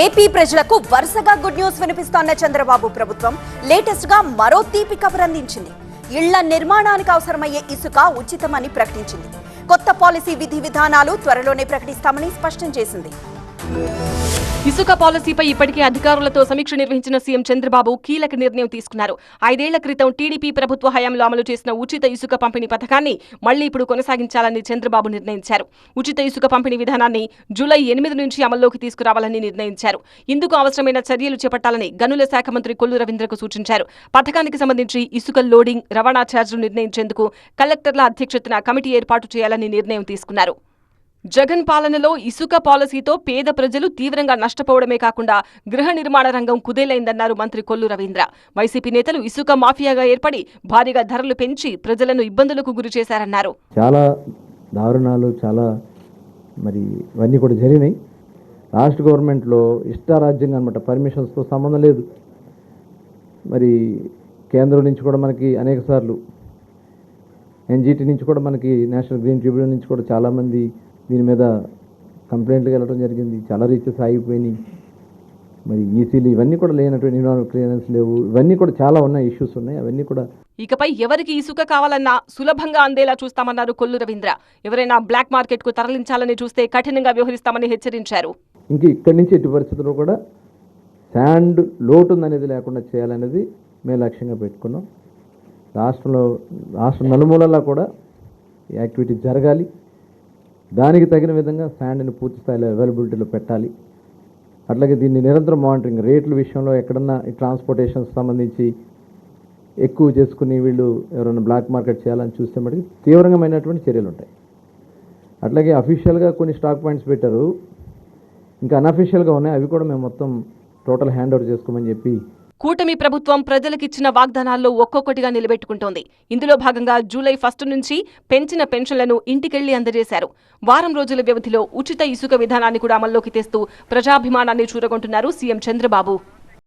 AP ప్రజలకు వరుసగా good news వినిపిస్తోన్న Chandrababu ప్రభుత్వం. లేటెస్ట్గా మరో తీపి కబర్ అందించింది. ఇళ్ళ నిర్మాణానికి అవసరమయ్యే ఇసుక ఉచితమని ప్రకటించింది. కొత్త పాలసీ విధి విధానాలు త్వరలోనే ప్రకటిస్తామని స్పష్టం చేసింది. ఇసుక పాలసీపై ఇప్పటికే అధికారులతో సమీక్ష నిర్వహించిన సీఎం చంద్రబాబు కీలక నిర్ణయం తీసుకున్నారు. ఐదేళ్ళ క్రితం టీడీపీ ప్రభుత్వ హయాంలో అమలు చేసిన ఉచిత ఇసుక పంపిణీ పథకాన్ని మళ్ళీ ఇప్పుడు కొనసాగించాలని చంద్రబాబు నిర్ణయించారు. ఉచిత ఇసుక పంపిణీ విధానాన్ని జూలై ఎనిమిది నుంచి అమల్లోకి తీసుకురావాలని నిర్ణయించారు. ఇందుకు అవసరమైన చర్యలు చేపట్టాలని గనుల శాఖ మంత్రి కొల్లు రవీంద్రకు సూచించారు. పథకానికి సంబంధించి ఇసుక లోడింగ్ రవాణా ఛార్జీలు నిర్ణయించేందుకు కలెక్టర్ల అధ్యక్షతన కమిటీ ఏర్పాటు చేయాలని నిర్ణయం తీసుకున్నారు. జగన్ పాలనలో ఇసుక పాలసీతో పేద ప్రజలు తీవ్రంగా నష్టపోవడమే కాకుండా గృహ నిర్మాణ రంగం కుదేలైందన్నారు మంత్రి కొల్లు రవీంద్ర. వైసీపీ నేతలు ఇసుక మాఫియాగా ఏర్పడి భారీగా ధరలు పెంచి ప్రజలను ఇబ్బందులకు గురి చేశారన్నారు. చాలా దారుణాలు చాలా మరి ఇవన్నీ కూడా జరిగినాయి. రాష్ట్ర గవర్నమెంట్లో ఇష్టారాజ్యంగా అనమాట పర్మిషన్స్తో సంబంధం లేదు. మరి కేంద్రం నుంచి కూడా మనకి అనేక సార్లు ఎన్జిటి నుంచి కూడా మనకి నేషనల్ గ్రీన్ ట్రిబ్యునల్ నుంచి కూడా చాలామంది దీని మీద కంప్లైంట్లు వెళ్ళడం జరిగింది. చాలా రీచెస్ ఆగిపోయినాయి. మరి ఈసీలు ఇవన్నీ కూడా లేనటువంటి ఎన్విరాన్మెంట్ క్లియరెన్స్ లేవు. ఇవన్నీ కూడా చాలా ఉన్నాయి ఇష్యూస్ ఉన్నాయి. అవన్నీ కూడా ఇకపై ఎవరికి ఇసుక కావాలన్నా సులభంగా అందేలా చూస్తామన్నారు కొల్లు రవీంద్ర. ఎవరైనా బ్లాక్ మార్కెట్కు తరలించాలని చూస్తే కఠినంగా వ్యవహరిస్తామని హెచ్చరించారు. ఇంక ఇక్కడి నుంచి ఎట్టి పరిస్థితుల్లో కూడా శాండ్ లోటు ఉందనేది లేకుండా చేయాలనేది మేము లక్ష్యంగా పెట్టుకున్నాం. రాష్ట్రంలో రాష్ట్ర నలుమూలలా కూడా యాక్టివిటీ జరగాలి. దానికి తగిన విధంగా శాండ్ని పూర్తి స్థాయిలో అవైలబిలిటీలో పెట్టాలి. అట్లాగే దీన్ని నిరంతరం మానిటరింగ్ రేట్ల విషయంలో ఎక్కడన్నా ఈ ట్రాన్స్పోర్టేషన్ సంబంధించి ఎక్కువ చేసుకుని వీళ్ళు ఎవరైనా బ్లాక్ మార్కెట్ చేయాలని చూస్తే మటుకు తీవ్రమైనటువంటి చర్యలు ఉంటాయి. అట్లాగే అఫీషియల్గా కొన్ని స్టాక్ పాయింట్స్ పెట్టారు. ఇంకా అన్అఫీషియల్గా ఉన్నాయి. అవి కూడా మేము మొత్తం టోటల్ హ్యాండ్ ఓవర్ చేసుకోమని చెప్పి కూటమి ప్రభుత్వం ప్రజలకిచ్చిన వాగ్దానాల్లో ఒక్కొక్కటిగా నిలబెట్టుకుంటోంది. ఇందులో భాగంగా జూలై ఫస్ట్ నుంచి పెంచిన పెన్షన్లను ఇంటికెళ్ళి అందజేశారు. వారం రోజుల వ్యవధిలో ఉచిత ఇసుక విధానాన్ని కూడా అమల్లోకి తెస్తూ ప్రజాభిమానాన్ని చూరగొంటున్నారు సీఎం చంద్రబాబు.